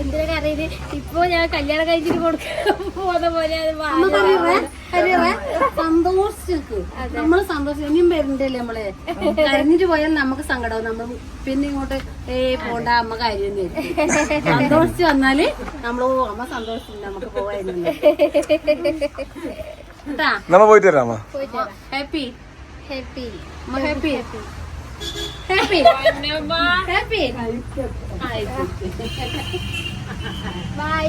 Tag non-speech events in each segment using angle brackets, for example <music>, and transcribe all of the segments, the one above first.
എന്തിനാ കറിയത് ഇപ്പൊ ഞാൻ കല്യാണം കഴിച്ചിട്ട് കൊടുക്കാൻ പോകുന്ന പോലെ സന്തോഷിച്ചു നമ്മൾ സന്തോഷം. ഇനിയും വരണ്ടല്ലേ നമ്മൾ? <laughs> കഴിഞ്ഞിട്ട് പോയാൽ നമുക്ക് സങ്കടവും നമ്മൾ പിന്നെ ഇങ്ങോട്ട് ഏ പോണ്ട അമ്മ കാര്യം സന്തോഷിച്ച് വന്നാൽ നമ്മൾ ഓ അമ്മ സന്തോഷിച്ചില്ല നമുക്ക് പോവായിരുന്നു. <laughs> നമ്മ പോയിട്ട് happy happy Happy. Happy happy happy bye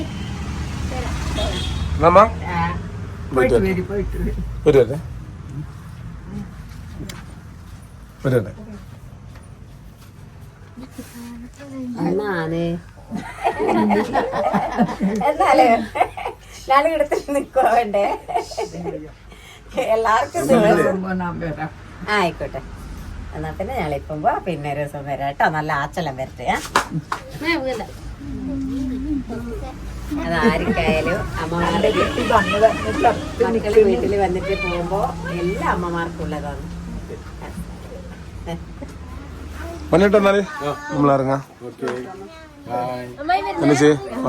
നമ്മ പോയിട്ട് വരാം. ഒരു വരട്ടെ എന്നാണ്? എന്നാലേ? ഞാൻ ഇടത്തിൽ നിൽക്കുവാ വേണ്ടേ? എല്ലാവർക്കും ആയിക്കോട്ടെ. എന്നാ പിന്നെ ഞങ്ങളിപ്പം പോവാ പിന്നെ ഒരു ദിവസം വരാം കേട്ടോ. നല്ല ആച്ചലം വരട്ടെ അതാർക്കായാലും അമ്മമാരുടെ മക്കൾ വീട്ടിൽ വന്നിട്ട് പോകുമ്പോ എല്ലാ അമ്മമാർക്കും ഉള്ളതാണ് നമ്മൾ ഇറങ്ങാം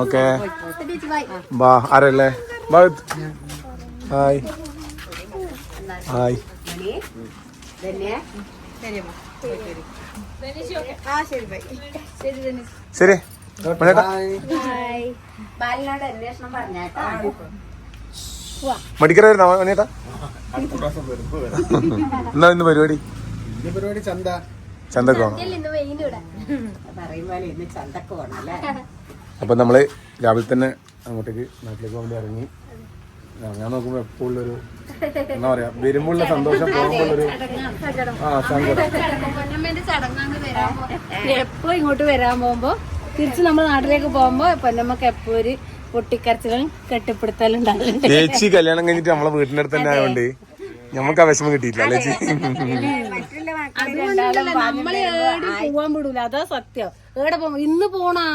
ഓക്കെ. ബാ ആരല്ലേ? ബാ. ഹായ്. ഹായ്. ശരി മടിക്കറായിരുന്നോ പണിയേട്ടാ എന്നാ ഇന്ന് പരിപാടി? പരിപാടി ചന്ത. ചന്തക്കോ അപ്പൊ നമ്മൾ രാവിലെ തന്നെ അങ്ങോട്ടേക്ക് നാട്ടിലേക്ക് വേണ്ടി ഇറങ്ങി. ഇറങ്ങാൻ നോക്കുമ്പോ ഒരു എന്താ പറയാ വരുമ്പോഴുള്ള സന്തോഷം പോകുമ്പോഴൊരു ആ സങ്കടം. എപ്പോ ഇങ്ങോട്ട് വരാൻ പോകുമ്പോ തിരിച്ച് നമ്മൾ നാട്ടിലേക്ക് പോകുമ്പോ പൊന്നമ്മക്ക് എപ്പോ ഒരു പൊട്ടിക്കരച്ചിലും കെട്ടിപ്പിടുത്തലും ചേച്ചി കല്യാണം കഴിഞ്ഞിട്ട് നമ്മളെ വീട്ടിന്റെ അടുത്ത് തന്നെ ആയതുകൊണ്ട് നമുക്ക് ആ വിഷമം കിട്ടിയില്ല അല്ലേ നമ്മളെ ഏടി പോവാൻ വിടൂല. അതാ സത്യം. ഏടെ പോ ഇന്ന് പോണാ.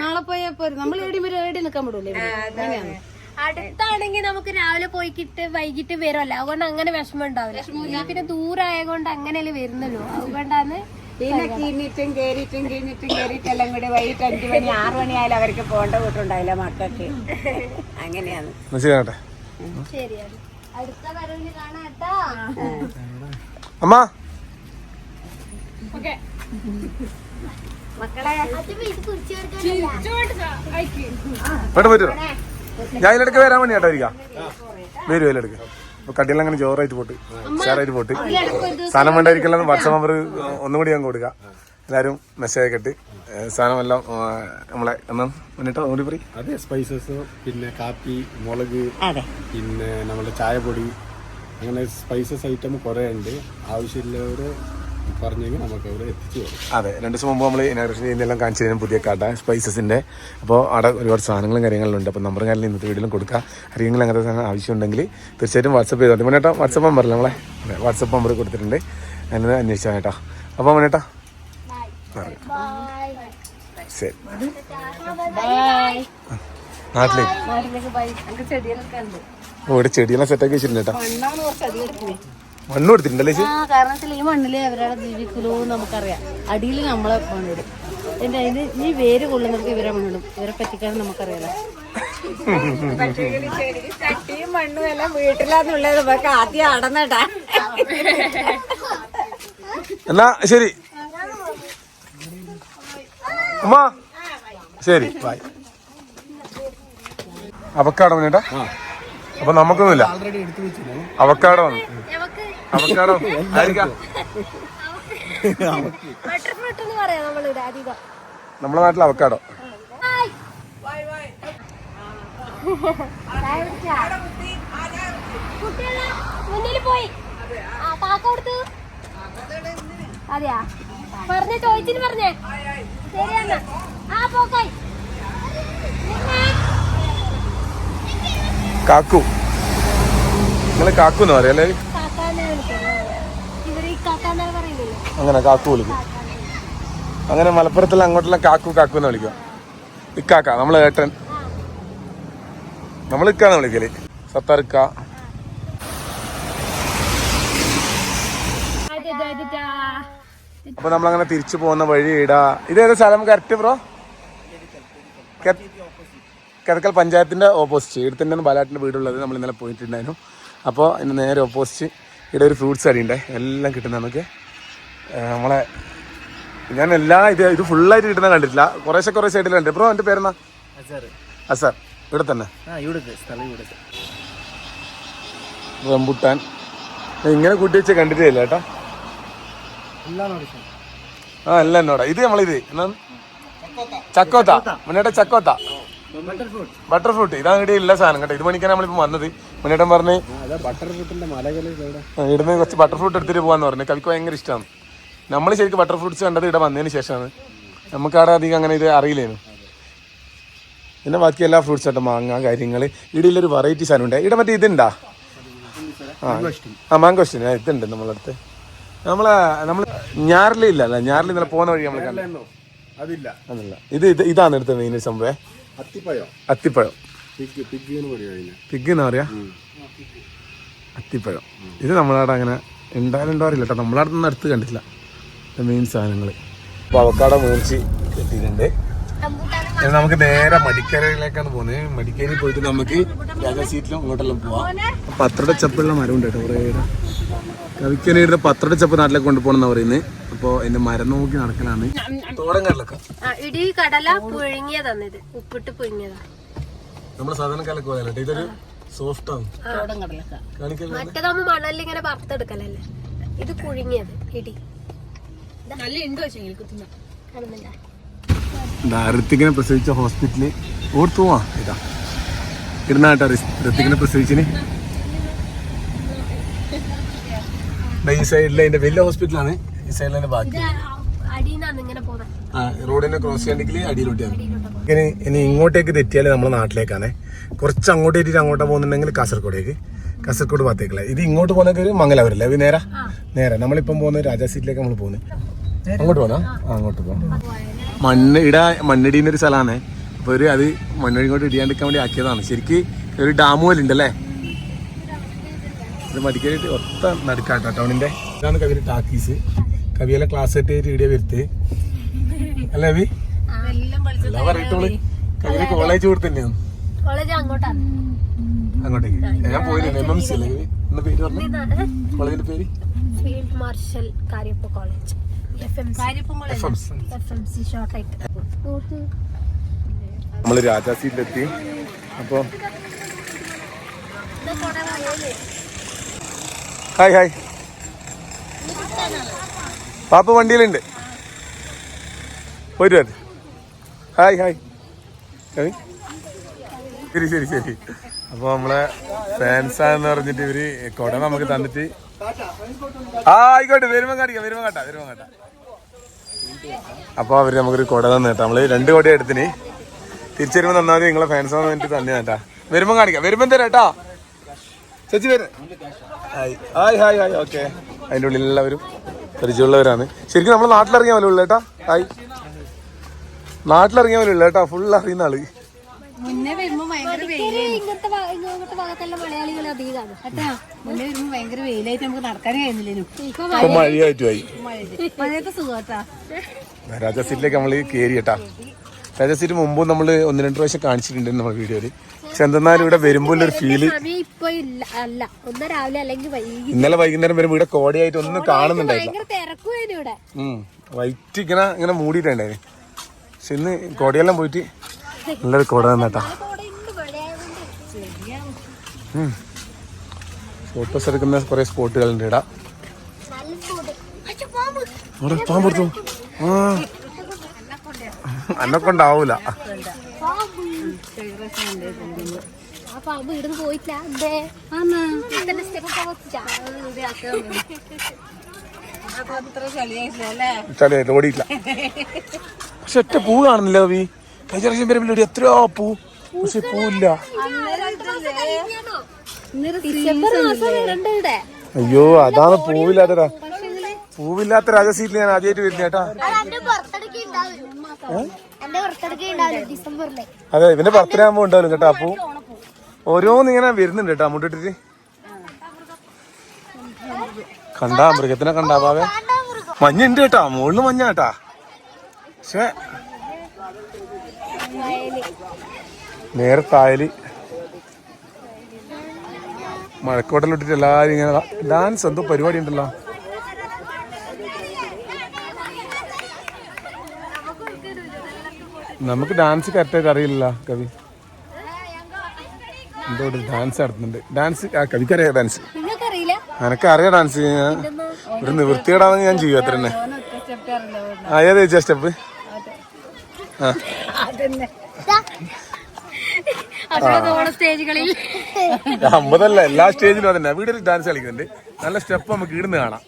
നാളെ പോയാ പോരും. നമ്മൾ ഏടി വരെ. ഏടി നിക്കാൻ വിടൂലേ? അങ്ങനെയാണ്. അടുത്താണെങ്കിൽ നമുക്ക് രാവിലെ പോയിക്കിട്ട് വൈകിട്ട് വരുമല്ലോ അതുകൊണ്ട് അങ്ങനെ വിഷമം ഉണ്ടാവില്ല. പിന്നെ ദൂരായതുകൊണ്ട് അങ്ങനെയല്ലേ വരുന്നുള്ളൂ. അതുകൊണ്ടാണ് പിന്നെ കീഞ്ഞിട്ടും കേറിയിട്ടും കീഞ്ഞിട്ടും കേറിയിട്ടും എല്ലാം കൂടി വൈകിട്ട് അഞ്ചു മണി ആറു മണി ആയാലും അവർക്ക് പോകേണ്ട വീട്ടുണ്ടാവില്ല മക്കൾക്ക്. അങ്ങനെയാണ്. ശരിയാണ്. അടുത്ത വരവിന് കാണാട്ടാ. അമ്മ. അമ്മ മക്കളെ. അത് ഞാൻ ഇതിലെടുക്ക് വരാൻ വേണ്ടി കേട്ടോ ഇരിക്കാം. വരും ഇതിലെടുക്ക് കട്ടിയിൽ കട്ടിയെല്ലാം അങ്ങനെ ജോറായിട്ട് പോട്ട് ഷെയറായിട്ട് പോട്ട്. സാധനം വേണ്ടായിരിക്കല്ലോ വാട്സാപ്പ് നമ്പർ ഒന്നും കൂടി ഞാൻ കൊടുക്കാം. എല്ലാവരും മെസ്സേജ് കെട്ടി സാധനം എല്ലാം സാധനമെല്ലാം നമ്മളെ എന്നാ മുന്നിട്ടോ ഒന്നുകൂടി പറയും. അതെ സ്പൈസസ് പിന്നെ കാപ്പി മുളക് പിന്നെ നമ്മുടെ ചായപൊടി അങ്ങനെ സ്പൈസസ് ഐറ്റം കുറേ ഉണ്ട്. ആവശ്യമുള്ളവർ പറഞ്ഞെങ്കിൽ നമുക്ക് അവിടെ എത്തിച്ചു അതെ രണ്ട് ദിവസം മുമ്പ് നമ്മൾ ഇനാഗ്രേഷൻ ചെയ്യുന്നതെല്ലാം കാണിച്ചു തരാൻ പുതിയ കാട്ട സ്പൈസസിന്റെ അപ്പോൾ അവിടെ ഒരുപാട് സാധനങ്ങളും കാര്യങ്ങളും ഉണ്ട്. അപ്പോൾ നമ്പറും കാര്യങ്ങളും ഇന്നത്തെ വീട്ടിലും കൊടുക്കുക അറിയെങ്കിലും അങ്ങനത്തെ സാധനം ആവശ്യമുണ്ടെങ്കിൽ തീർച്ചയായിട്ടും വാട്സപ്പ് ചെയ്താൽ മതി. മോനേട്ടാ വാട്സപ്പ് നമ്പർ നമ്മളെ അതെ വാട്സപ്പ് നമ്പർ കൊടുത്തിട്ടുണ്ട്. ഞാനത് അന്വേഷിച്ചാൽ കേട്ടോ. അപ്പോൾ മോനേട്ടാ. ശരി. നാട്ടിലേക്ക് ഇവിടെ ചെടിയെല്ലാം സെറ്റാക്കി വെച്ചിട്ടുണ്ട് കേട്ടോ. മണ്ണ് കൊടുത്തിട്ടുണ്ടല്ലേ ആ കാരണം വെച്ചാൽ ഈ മണ്ണിൽ അവരുടെ ജീവിക്കലോ നമുക്കറിയാം. അടിയിൽ നമ്മളെ മണ്ണിടും. എന്റെ അതിന് ഈ വേര് കൊള്ളുന്നവർക്ക് ഇവരെ മണ്ണിടും. ഇവരെ പറ്റിക്കാൻ നമുക്കറിയാലോ. ചട്ടിയും മണ്ണും എല്ലാം വീട്ടിലാന്നുള്ളത് നമുക്ക് ആദ്യം അടന്നിടാ എന്നാ ശരി. അമ്മ ശരി ബൈ അവക്കാടോ മോനേട്ടാ? അപ്പൊ നമുക്കൊന്നുമില്ല. അവക്കാടോ അവക്കാടോ ആയിരിക്കാം നമ്മുടെ നാട്ടിൽ അവക്കാടോ കുട്ടികളെ മുന്നിൽ പോയി. ആ കാക്ക കൊടുത്തു അതെയാ? പറഞ്ഞ ചോദിച്ചിന് പറഞ്ഞേ. ശരിയാണ് ആ പോക്കായി കാക്കു. നിങ്ങൾ കാക്കു എന്ന് പറയാം അല്ലേ? അങ്ങനെ കാക്കു വിളിക്കും. അങ്ങനെ മലപ്പുറത്തിൽ അങ്ങോട്ടുള്ള കാക്കു കാക്കു എന്ന് വിളിക്കുക. ഇക്കാക്ക നമ്മളെ ഏട്ടൻ. നമ്മൾ ഇക്കാന്ന് വിളിക്കൽ. സത്താർക്ക അപ്പൊ നമ്മളങ്ങനെ തിരിച്ചു പോകുന്ന വഴി ഇടാ ഇതേത് സ്ഥലം? Correct bro? കിഴക്കൽ പഞ്ചായത്തിന്റെ ഓപ്പോസിറ്റ് ഇവിടെ തന്നെയാണ് ബാലാട്ടിന്റെ വീടുള്ളത് നമ്മൾ ഇന്നലെ പോയിട്ടുണ്ടായിരുന്നു. അപ്പോൾ ഇന്ന് നേരെ ഓപ്പോസിറ്റ് ഇവിടെ ഒരു ഫ്രൂട്ട്സ് കടയുണ്ട് എല്ലാം കിട്ടുന്ന നമുക്ക്. നമ്മളെ ഞാൻ എല്ലാ ഇത് ഇത് ഫുള്ളായിട്ട് കിട്ടുന്ന കണ്ടിട്ടില്ല. കുറേശ്ശെ കുറേ കണ്ടു ബ്രോ എന്റെ പേരെന്നാ? അസർ. ഇവിടെ തന്നെ. റംബുട്ടാൻ. ഇങ്ങനെ കൂട്ടി വെച്ച് കണ്ടിട്ടേ ഇല്ല കേട്ടോ. ആ എല്ലാം എന്നോടാ ഇത് നമ്മളിത് എന്നാ ചക്കോത്ത. മുന്നേട്ട ചക്കോത്ത. ബട്ടർ ഫ്രൂട്ട് ഇതാ ഇവിടെ ഇല്ല സാധനം കേട്ടോ. ഇത് മണിക്കാണ് നമ്മളിപ്പോ വന്നത്. മുന്നേട്ടൻ പറഞ്ഞ് ഇവിടുന്ന് കുറച്ച് ബട്ടർ ഫ്രൂട്ട് എടുത്തിട്ട് പോവാന്ന് പറഞ്ഞു. കവിക്ക് ഭയങ്കര ഇഷ്ടമാണ് നമ്മൾ ശരിക്കും ബട്ടർ ഫ്രൂട്ട്സ് കണ്ടത് ഇവിടെ വന്നതിന് ശേഷമാണ്. നമുക്ക് അവിടെ അധികം അങ്ങനെ ഇത് അറിയില്ലേനു. പിന്നെ ബാക്കി എല്ലാ ഫ്രൂട്ട്സ് ആയിട്ട് മാങ്ങ കാര്യങ്ങൾ ഇവിടെ ഒരു വെറൈറ്റി സാധനം ഉണ്ട്. ഇവിടെ മറ്റേ ഇതുണ്ടാ? ആ മാങ്കോ മാങ്കോസ്റ്റിൻ ഇതുണ്ട് നമ്മളടുത്ത് നമ്മളെ നമ്മൾ ഞാറിലില്ല അല്ല ഞാറിൽ ഇന്നലെ പോകുന്ന വഴി നമ്മൾ കണ്ടു. അതില്ല. അതല്ല. ഇത് ഇത് ഇതാണ് എടുത്തത് മെയിൻ സംഭവം. അത്തിപ്പഴം. അത്തിപ്പഴം. പിഗ് എന്ന് പറയും അത്തിപ്പഴം. ഇത് നമ്മളവിടെ അങ്ങനെ ഉണ്ടായാലുണ്ടോ അറിയില്ല കേട്ടോ നമ്മളവിടെ അടുത്ത് കണ്ടിട്ടില്ല. മെയിൻ സാധനങ്ങൾ അപ്പോൾ അവക്കാട മേടിച്ച് കിട്ടിയിട്ടുണ്ട്. നമുക്ക് നേരെ മടിക്കരയിലേക്കാണ് പോകുന്നത്. മടിക്കേരി പോയിട്ട് നമുക്ക് രാജാ സീറ്റിലും ഇങ്ങോട്ടെല്ലാം പോവാം. പത്രയുടെ ചപ്പുള്ള മരം ഉണ്ട് കേട്ടോ കുറേ കവിക്കനെ ഇടുന്ന പത്രയുടെ ചപ്പ് നാട്ടിലേക്ക് കൊണ്ടുപോകണമെന്ന് പറയുന്നത് അപ്പോ എന്റെ മരം നോക്കി നടക്കലാണ്. ആ, ഇടി കടല പുഴുങ്ങിയതാണ് ഇത്. ഉപ്പിട്ട് പുഴുങ്ങിയതാ. നമ്മുടെ സാധാരണ കലക്ക് പോയാലോ ഇതൊരു സോഫ്റ്റ് ആണ്. മറ്റേതാകുമ്പോ മണലിൽ ഇങ്ങനെ വറുത്തെടുക്കലല്ലേ? ഇത് പുഴുങ്ങിയത് ഇടി. നല്ല ഉണ്ട് കാണുന്നില്ല ഋത്തിക്കിനെ പ്രസവിച്ച ഹോസ്പിറ്റലിൽ ഓർത്തുവാ പോവാ ഇതാ. ഇടുന്നാട്ടോ ഋത്തിക്കിനെ പ്രസവിച്ചിന്. ഈ സൈഡിൽ അതിന്റെ വലിയ ഹോസ്പിറ്റലാണ്. ഈ സൈഡിൽ ബാക്കി. ഇങ്ങനെ ആ റോഡിനെ ക്രോസ് ചെയ്യണമെങ്കിൽ അടിയിലോട്ടാണ്. ഇനി ഇനി ഇങ്ങോട്ടേക്ക് തെറ്റിയാൽ നമ്മുടെ നാട്ടിലേക്കാണ്. കുറച്ച് അങ്ങോട്ട് എത്തിയിട്ട് അങ്ങോട്ട് പോകുന്നുണ്ടെങ്കിൽ കാസർഗോഡേക്ക്. കാസർഗോഡ് ഭാഗത്തേക്കുള്ള. ഇത് ഇങ്ങോട്ട് പോകുന്ന മംഗലാപുരല്ലേ? ഇത് നേരെ? നേരെ. നമ്മളിപ്പം പോകുന്നത് രാജാ സീറ്റിലേക്ക് നമ്മൾ പോകുന്നത് അങ്ങോട്ട് പോകാം ആ. അങ്ങോട്ട് പോകാം മണ്ണ് ഇട മണ്ണിടിയുന്ന ഒരു സ്ഥലമാണ് അപ്പോൾ ഒരു അത് മണ്ണിടി ഇങ്ങോട്ട് ഇടിയാണ്ടിരിക്കാൻ വേണ്ടി ആക്കിയതാണ്. ശരിക്ക് ഒരു ഡാമ് പോലെ ഉണ്ടല്ലേ? ഇത് മടിക്കലിട്ട് ഒത്ത നടുക്കാട്ടോ ടൗണിന്റെ. ഇതാണ് കവിയുടെ ടാക്കീസ്. കവിയെല്ലാം ക്ലാസ് ആയിട്ട് വീഡിയോ വരുത്ത്. അല്ലേ അവി അല്ല പറയട്ടോൾ കവിയുടെ കോളേജ് കൂടെ തന്നെയാണ് കോളേജ് അങ്ങോട്ടാണ്. അങ്ങോട്ടേക്ക്. ഞാൻ പോയില്ല എം എം സി അല്ലേ എന്താ പേര് പറഞ്ഞു? കോളേജിന്റെ പേര്? ഫീൽഡ് മാർഷൽ കാര്യപ്പ കോളേജ് നമ്മൾ രാജാ സീറ്റിലെത്തി അപ്പോൾ ഹായ് ഹായ്. പാപ്പ വണ്ടിയിലുണ്ട്. പോയിട്ട് ഹായ് ഹായ്. ശരി ശരി ശരി. അപ്പോൾ നമ്മളെ ഫാൻസാന്ന് പറഞ്ഞിട്ട് ഇവർ കൊട നമുക്ക് തന്നിട്ട് ആ ആയിക്കോട്ടെ. വരുമ്പം കാണിക്കാം വരുമ്പം കാട്ടാ വരുമ്പം കാട്ടാ. അപ്പോൾ അവർ നമുക്കൊരു കൊട തന്നെ കേട്ടോ. നമ്മൾ രണ്ട് കൊട എടുത്തിന്. തിരിച്ചു വരുമ്പോൾ നന്നാമത് നിങ്ങളെ ഫാൻസാന്ന് പറഞ്ഞിട്ട് തന്നെ കേട്ടാ. വരുമ്പം കാണിക്കാം. വരുമ്പം തരാം കേട്ടോ. ചേച്ചി വരും. Hi. Hi hi hi. Okay. അതിന്റെ ഉള്ളിൽ എല്ലാവരും പരിചയമുള്ളവരാണ്. ശരിക്കും നമ്മൾ നാട്ടിലിറങ്ങിയ പോലെ ഉള്ളു കേട്ടാ. ഹായ്. നാട്ടിലിറങ്ങിയ പോലെ ഉള്ളു കേട്ടാ. ഫുൾ അറിയുന്ന ആൾ. ഇങ്ങനത്തെ ഇങ്ങനത്തെ ഭാഗത്തെല്ലാം മലയാളികൾ അധികമാണ്. കേട്ടാ മുന്നേ വരുമ്പോ ഭയങ്കര വെയിലായിട്ട് നമുക്ക് നടക്കാനേ കഴിയുന്നില്ലേനു. ഇപ്പൊ മഴയായിട്ടുമായി മഴയൊക്കെ സുഖാട്ടാ. രാജാ സീറ്റിലേക്ക് നമ്മൾ കയറി കേട്ടാ. രാജാ സീറ്റ് മുമ്പും നമ്മൾ ഒന്ന് രണ്ട് പ്രാവശ്യം കാണിച്ചിട്ടുണ്ട് നമ്മുടെ വീഡിയോയിൽ പക്ഷെ എന്തെന്നാലും ഇവിടെ വരുമ്പോൾ ഒരു ഫീൽ ഇന്നലെ വൈകുന്നേരം വരുമ്പോ ഇവിടെ കോടിയായിട്ട് ഒന്നും കാണുന്നുണ്ടായില്ല. വൈറ്റ് ഇങ്ങനെ ഇങ്ങനെ മൂടിയിട്ടുണ്ടായിരുന്നു പക്ഷെ ഇന്ന് കോടിയെല്ലാം പോയിട്ട് നല്ലൊരു കോട തന്നെട്ടാ. ഫോട്ടോസ് എടുക്കുന്ന കുറെ സ്പോട്ടുകളുണ്ട് ഇടാ അവിടെ പാമ്പെടുത്തു ആ. അന്നെ കൊണ്ടാവൂല ഇവിടുന്ന് പോയിട്ടില്ല. സ്റ്റെപ്പ് ചളിയായിട്ട് ഓടിയില്ല പക്ഷെ ഒറ്റ പൂ കാണുന്നില്ല കവി കഴിഞ്ഞ പ്രാവശ്യം വരുമ്പോൾ എത്രയോ പൂ. പക്ഷെ പൂവില്ല. ഇവിടെ. അയ്യോ അതാണ് പൂവില്ലാത്ത പൂവില്ലാത്ത രാജസീറ്റിൽ ഞാൻ ആദ്യമായിട്ട് വരുന്ന കേട്ടാ. അതെ ഇവന്റെ ബർത്ത്ഡേ ആകുമ്പോ ഉണ്ടാവും കേട്ടോ അപ്പൂ? ഓരോന്ന് ഇങ്ങനെ വരുന്നുണ്ട് കേട്ടോ മുട്ടിട്ടിട്ട് കണ്ടാ മൃഗത്തിനെ കണ്ടാ പാവേ. മഞ്ഞുണ്ട് കേട്ടാ മുകളിൽ മഞ്ഞ കേട്ടാ. പക്ഷേ നേരെ തായൽ. മഴക്കോട്ടലിട്ടിട്ട് എല്ലാരും ഇങ്ങനെ ഡാൻസ് എന്തോ പരിപാടി ഉണ്ടല്ലോ. നമുക്ക് ഡാൻസ് കറക്റ്റായിട്ട് അറിയില്ല കവി. എന്തോ ഒരു ഡാൻസ് നടത്തുന്നുണ്ട്. ഡാൻസ് ആ കവിക്കറിയാം ഡാൻസ് എനക്ക് അറിയാം ഡാൻസ് ഒരു നിവൃത്തിയോടാന്ന് ഞാൻ ചെയ്യും അത്ര തന്നെ. ആ ഏത് ചേച്ചാ സ്റ്റെപ്പ് അമ്പതല്ല എല്ലാ സ്റ്റേജിലും അതന്നെ. വീട്ടിൽ ഡാൻസ് കളിക്കുന്നുണ്ട്. നല്ല സ്റ്റെപ്പ് നമുക്ക് ഇടുന്ന് കാണാം.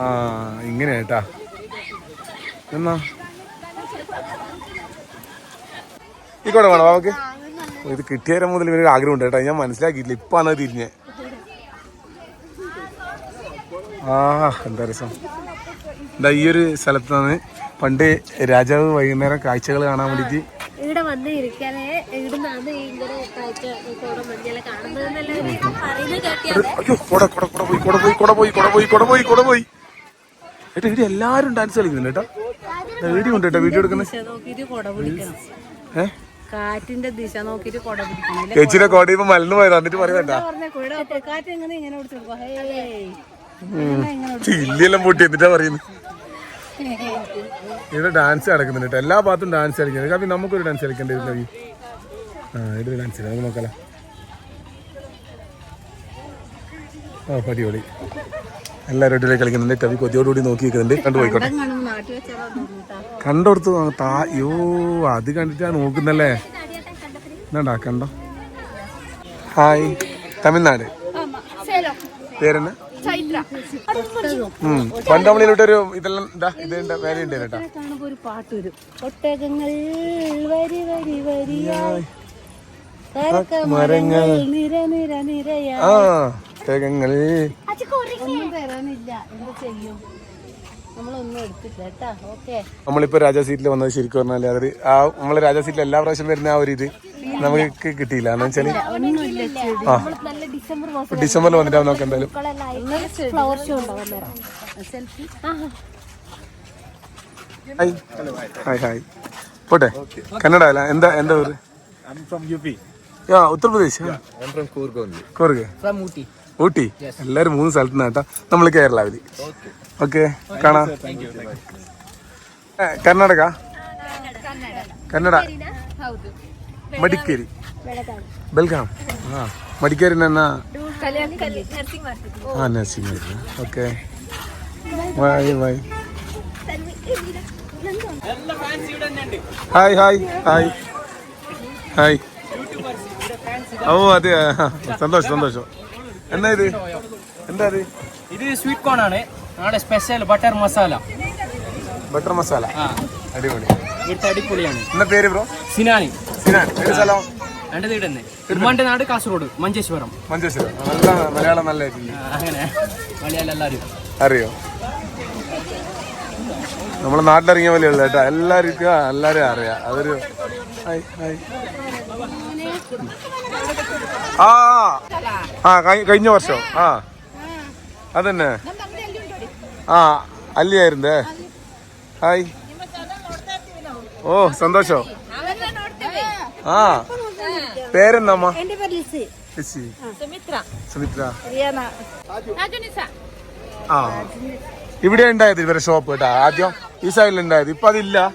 ആ ഇങ്ങനെയാട്ടാ എന്നാ? ഈ കൂടെ വേണോ ബാബക്ക്? ഇത് കിട്ടിയ മുതൽ ഇവരൊരു ആഗ്രഹം ഉണ്ട് കേട്ടോ. ഞാൻ മനസ്സിലാക്കിയിട്ടില്ല. ഇപ്പാണ് അത് തിരിഞ്ഞ്. ആ എന്താ രസം. എന്താ ഈ ഒരു സ്ഥലത്താണ് പണ്ട് രാജാവ് വൈകുന്നേരം കാഴ്ചകൾ കാണാൻ വേണ്ടിയിട്ട് ഇവിടെ വന്ന് ഇവിടുന്നാണ് ഇങ്ങനെ കാഴ്ച കാണുന്നത് ഏട്ടാ എല്ലാരും ഡാൻസ് കളിക്കുന്നുണ്ട് കേട്ടോ. വീഡിയോ ഉണ്ട് കേട്ടോ വീഡിയോ എടുക്കുന്നത് ഏഹ് കാറ്റിന്റെ ദിശ നോക്കിട്ട് കൊട പിടിക്കണം. ചേച്ചിയുടെ കോട? ഇപ്പൊ മലന്ന് പോയത് എന്നിട്ട് പറയുന്നുണ്ട കാറ്റ് എങ്ങനെ ഇങ്ങനെ ചില്ലിയെല്ലാം പൊട്ടി എന്നിട്ടാ പറയുന്നു. ഇവിടെ ഡാൻസ് നടക്കുന്നുണ്ട് എല്ലാ ഭാഗത്തും ഡാൻസ് കളിക്കുന്നത് കവി നമുക്കൊരു ഡാൻസ് കളിക്കേണ്ടി വരും കവി ആ ഇവിടെ ഡാൻസ് നമുക്ക് നോക്കാലോ. ആ പടിപൊളി എല്ലാവരും കളിക്കുന്നുണ്ട് കവി കൊതിയോടുകൂടി നോക്കി നിൽക്കുന്നുണ്ട് കണ്ടുപോയിക്കോട്ടെ കണ്ടോടത്ത് താ യോ അത് കണ്ടിട്ടാ നോക്കുന്നല്ലേ? എന്നാണ്ടാ കണ്ടോ? ഹായ് തമിഴ്നാട്. പേരെന്നാ? പണ്ടമണിയിലോട്ടൊരു ഇതെല്ലാം ഇതാ ഇതിന്റെ വേല ഉണ്ട് കേട്ടാ. ഒരു പാട്ട് വരും ഒട്ടകങ്ങൾ വരി വരി വരിയായി മരങ്ങൾ നിര നിര നിരയാ ഒട്ടകങ്ങൾ തരാനില്ല. എന്താ ചെയ്യും നമ്മളൊന്നും എടുത്തില്ല കേട്ടാ ഓക്കെ നമ്മളിപ്പോ രാജാ സീറ്റിൽ വന്നത് ശരിക്കും പറഞ്ഞാൽ അതായത് ആ നമ്മൾ രാജാ സീറ്റിൽ എല്ലാ പ്രാവശ്യം വരുന്ന ആ ഒരു ഇത് നമുക്ക് കിട്ടിയില്ല. എന്ന് വെച്ചാൽ ആ. നല്ല ഡിസംബർ മാസം ഡിസംബറിൽ വന്നിട്ടാവും നമുക്ക് എന്തായാലും ഹായ്. Hi hi. പോട്ടെ. കന്നഡ അല്ല എന്താ എന്താ ഊര്? Uttar Pradesh. Coorg from Ooty. Ooty എല്ലാരും മൂന്ന് സ്ഥലത്ത് നിന്നാ കേട്ടോ നമ്മള് കേരളാവില് ഓക്കെ കാണാം ഏ, കർണാടക കന്നഡ ಮಡಿಕೇರಿ ಬೆಲ್ಗಾಂ ಹಾ ಮಡಿಕೇರಿ ನನ್ನ ಹಾ nursing okay bye bye hi hi hi hi ഓ അതെ ആ, സന്തോഷം സന്തോഷം എന്നാ ഇത്? എന്താ ഇത്? ഇത് സ്വീറ്റ് കോൺ ആണ്. നാളെ special butter masala butter masala അടിപൊളി. ഇവിടുത്തെ അടിപൊളിയാണ്. എന്താ പേര് ബ്രോ സിനാനി. സിനാനി. ഏത് സ്ഥലം? എന്റെ തന്നെ ഉമ്മാന്റെ നാട് കാസർഗോഡ് മഞ്ചേശ്വരം. മഞ്ചേശ്വരം. നല്ല മലയാളം നല്ല അങ്ങനെ. മലയാളം എല്ലാവരും. അറിയോ? നമ്മളെ നാട്ടിലിറങ്ങിയ പോലെയുള്ള കേട്ടോ. എല്ലാവർക്കും എല്ലാവരും അറിയാം. അതൊരു ഹായ് ഹായ് ആ ആ. കഴിഞ്ഞ വർഷം. ആ. അതന്നെ. ആ അല്ലിയായിരുന്നേ. ഹായ്. ഓ സന്തോഷം. ആ. പേരെന്നമ്മ. സുമിത്ര. ആ. ഇവിടെ ഉണ്ടായത് ഇവരെ ഷോപ്പ് കേട്ടാ. ആദ്യം ഈ സൈഡിൽ ഉണ്ടായത്. ഇപ്പൊ അതില്ല ആ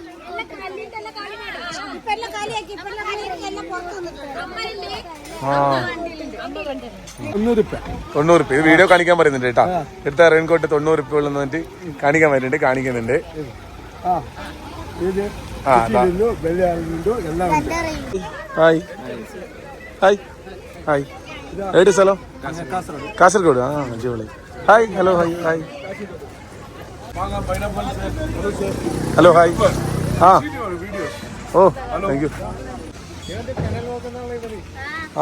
തൊണ്ണൂറ് രൂപ വീഡിയോ കാണിക്കാൻ പറയുന്നുണ്ട് കേട്ടാ. എടുത്ത റെയിൻകോട്ട് തൊണ്ണൂറ് ഉപ്പ് ഉള്ളെന്ന് കാണിക്കാൻ വരുന്നുണ്ട് കാണിക്കുന്നുണ്ട്. ഹായ്. ഹായ്. ഹായ്. എവിടെ സ്ഥലം? കാസർഗോഡ്. ആ അടിപൊളി. Hi. Hello hi hi. Hello hi. ആ. ഓ താങ്ക് യു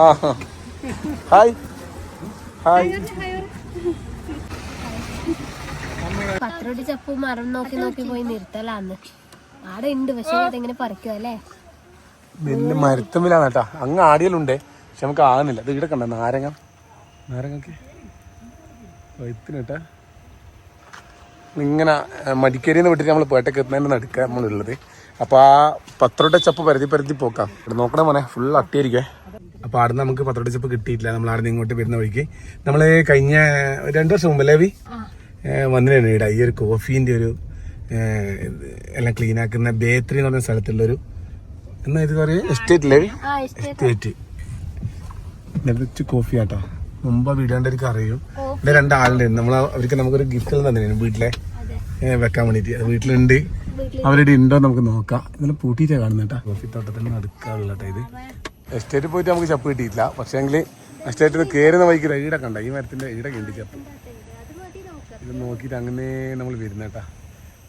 ആ ഹായ്. ഹായ്. പത്രൊടി ചപ്പു മരം നോക്കി നോക്കി പോയി നിർത്തലാന്ന്. ആടെ ഉണ്ട് പക്ഷെ അതെങ്ങനെ പറിക്കും അല്ലേ? നെല്ല് മരുത്തമ്മിലാണ് കേട്ടാ. അങ്ങ് ആടിയലുണ്ടേ പക്ഷെ നമുക്ക് ആകുന്നില്ല. ഇത് ഇവിടെ കണ്ട? നാരങ്ങ. നാരങ്ങക്ക് വൈത്തിന് കേട്ടാ. ഇങ്ങനെ മടിക്കേരിന്ന് വിട്ടിട്ട് നമ്മൾ പേട്ടക്ക് എത്തുന്നതിന്റെ നടുക്ക നമ്മളുള്ളത് അപ്പോൾ ആ പത്രോട്ട ചപ്പ് പരതി പരതി പോക്കാം. ഇവിടെ നോക്കണേ മോനെ ഫുൾ അട്ടിയായിരിക്കേ അപ്പോൾ അവിടെ നമുക്ക് പത്രോട്ട ചപ്പ് കിട്ടിയിട്ടില്ല. നമ്മൾ അവിടെ നിന്ന് ഇങ്ങോട്ട് വരുന്ന വഴിക്ക്. നമ്മൾ കഴിഞ്ഞ രണ്ട് വർഷം മുമ്പ് ലവി വന്നിട്ടാണ് ഇവിടെ. ഈ ഒരു കോഫീന്റെ ഒരു എല്ലാം ക്ലീൻ ആക്കുന്ന ബേത്രി എന്ന് പറഞ്ഞ സ്ഥലത്തുള്ളൊരു എന്നാ ഇത് പറയുക എസ്റ്റേറ്റ് ലേവി എസ്റ്റേറ്റ് നെബിറ്റ് കോഫി ആട്ടോ. മുമ്പ് വീഡിയോ കണ്ടവർക്ക് അറിയും. ഇവിടെ രണ്ടാളുണ്ട്. നമ്മൾ അവർക്ക് നമുക്കൊരു ഗിഫ്റ്റ് തന്നിരുന്നു വീട്ടിലെ. വെക്കാൻ വേണ്ടിട്ട് അത് വീട്ടിലുണ്ട്. അവരുടെ ഉണ്ടോ നമുക്ക് നോക്കാം. ഇന്നലെ പൂട്ടിയിട്ടാ കാണുന്നേട്ടാ കോഫി തോട്ടത്തിന് നടക്കാറുള്ള ഇത്. എസ്റ്റേറ്റിൽ പോയിട്ട് നമുക്ക് ചപ്പ് കിട്ടിയിട്ടില്ല. പക്ഷേ എങ്കിൽ എസ്റ്റേറ്റിൽ കയറുന്ന വഴിക്ക് ഈടെ കണ്ട? ഈ മരത്തിന്റെ ഈടെ ഉണ്ട് ചപ്പ്. ഇത് നോക്കിയിട്ട് അങ്ങനെ നമ്മൾ വരുന്ന കേട്ടാ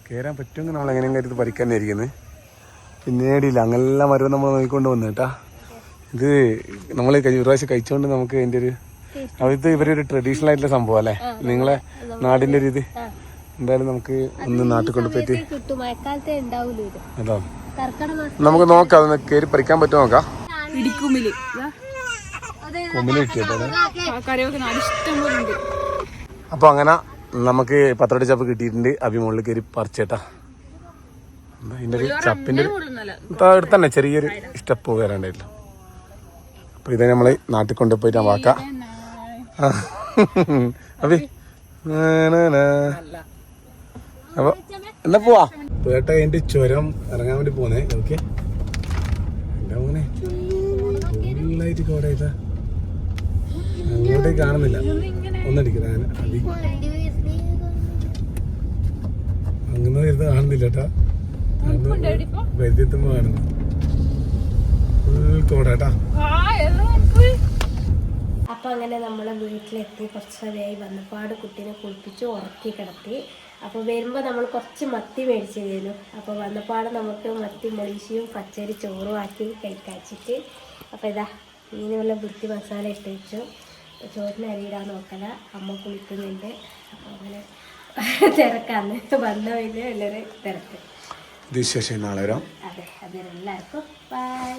കയറാൻ പറ്റുമെങ്കിൽ നമ്മൾ എങ്ങനെയും കാര്യത്തിൽ പറിക്കാൻ ഇരിക്കുന്നത് പിന്നീടില്ല. അങ്ങനെല്ലാം മരവും നമ്മൾ നോക്കിക്കൊണ്ട് വന്നു കേട്ടാ ഇത് നമ്മൾ ഒരു പ്രാവശ്യം കഴിച്ചുകൊണ്ട് നമുക്ക് അതിന്റെ ഒരു അവിടുത്തെ ഇവരൊരു ട്രഡീഷണൽ ആയിട്ടുള്ള സംഭവം അല്ലേ? നിങ്ങളെ നാടിന്റെ ഒരു ഇത്. എന്തായാലും നമുക്ക് ഒന്ന് നാട്ടിൽ കൊണ്ടുപോയിട്ട് അതാ നമുക്ക് നോക്കാം അതൊന്ന് കയറി പറിക്കാൻ പറ്റുമോ നോക്കാം. കൊമ്പിൽ കിട്ടിയപ്പോ അപ്പൊ അങ്ങനെ നമുക്ക് പത്രടി ചപ്പ് കിട്ടിയിട്ടുണ്ട് അഭിമുകളിൽ കയറി പറിച്ചേട്ടാ. അതിന്റെ ഒരു ചപ്പിന്റെ ഒരു അടുത്ത് തന്നെ ചെറിയൊരു സ്റ്റെപ്പ് വരാണ്ടായില്ല അപ്പൊ ഇത് നമ്മൾ നാട്ടിൽ കൊണ്ടുപോയിട്ട് വാക്കാം. അഭി. അപ്പൊ എന്നാ പോവാ? പേട്ട അതിന്റെ ചുരം ഇറങ്ങാൻ വേണ്ടി പോന്നേ ഓക്കെ? എന്താ മോനെ? ഫുള്ളായിട്ട് കോട ഇതാ അങ്ങോട്ടേക്ക് കാണുന്നില്ല. ഒന്നടിക്കുന്ന അതി അങ്ങനെ വരുന്നത് കാണുന്നില്ല കേട്ടാ വൈദ്യത്തുമ്പോ കാണുന്നു. ഫുൾ കോട കേട്ടാ അപ്പോൾ അങ്ങനെ നമ്മളെ വീട്ടിലെത്തി. കുറച്ച് സമയമായി വന്നപ്പാട് കുട്ടീനെ കുളിപ്പിച്ച് ഉറക്കി കിടത്തി. അപ്പോൾ വരുമ്പോൾ നമ്മൾ കുറച്ച് മത്തി മേടിച്ച് തരും അപ്പോൾ വന്നപ്പാട് നമുക്ക് മത്തി മുളീശിയും പച്ചരി ചോറും ആക്കി കഴിക്കാച്ചിട്ട് അപ്പോൾ ഇതാ മീനുള്ള വൃത്തി മസാല ഇട്ട് വെച്ചു. അപ്പോൾ ചോറിന് അരിയിടാൻ നോക്കല. അമ്മ കുളിക്കുന്നുണ്ട്. അപ്പോൾ അങ്ങനെ തിരക്കാന്ന് വന്ന വലിയ വലിയൊരു തിരക്ക്. അതെ അതെ എല്ലാവർക്കും ബൈ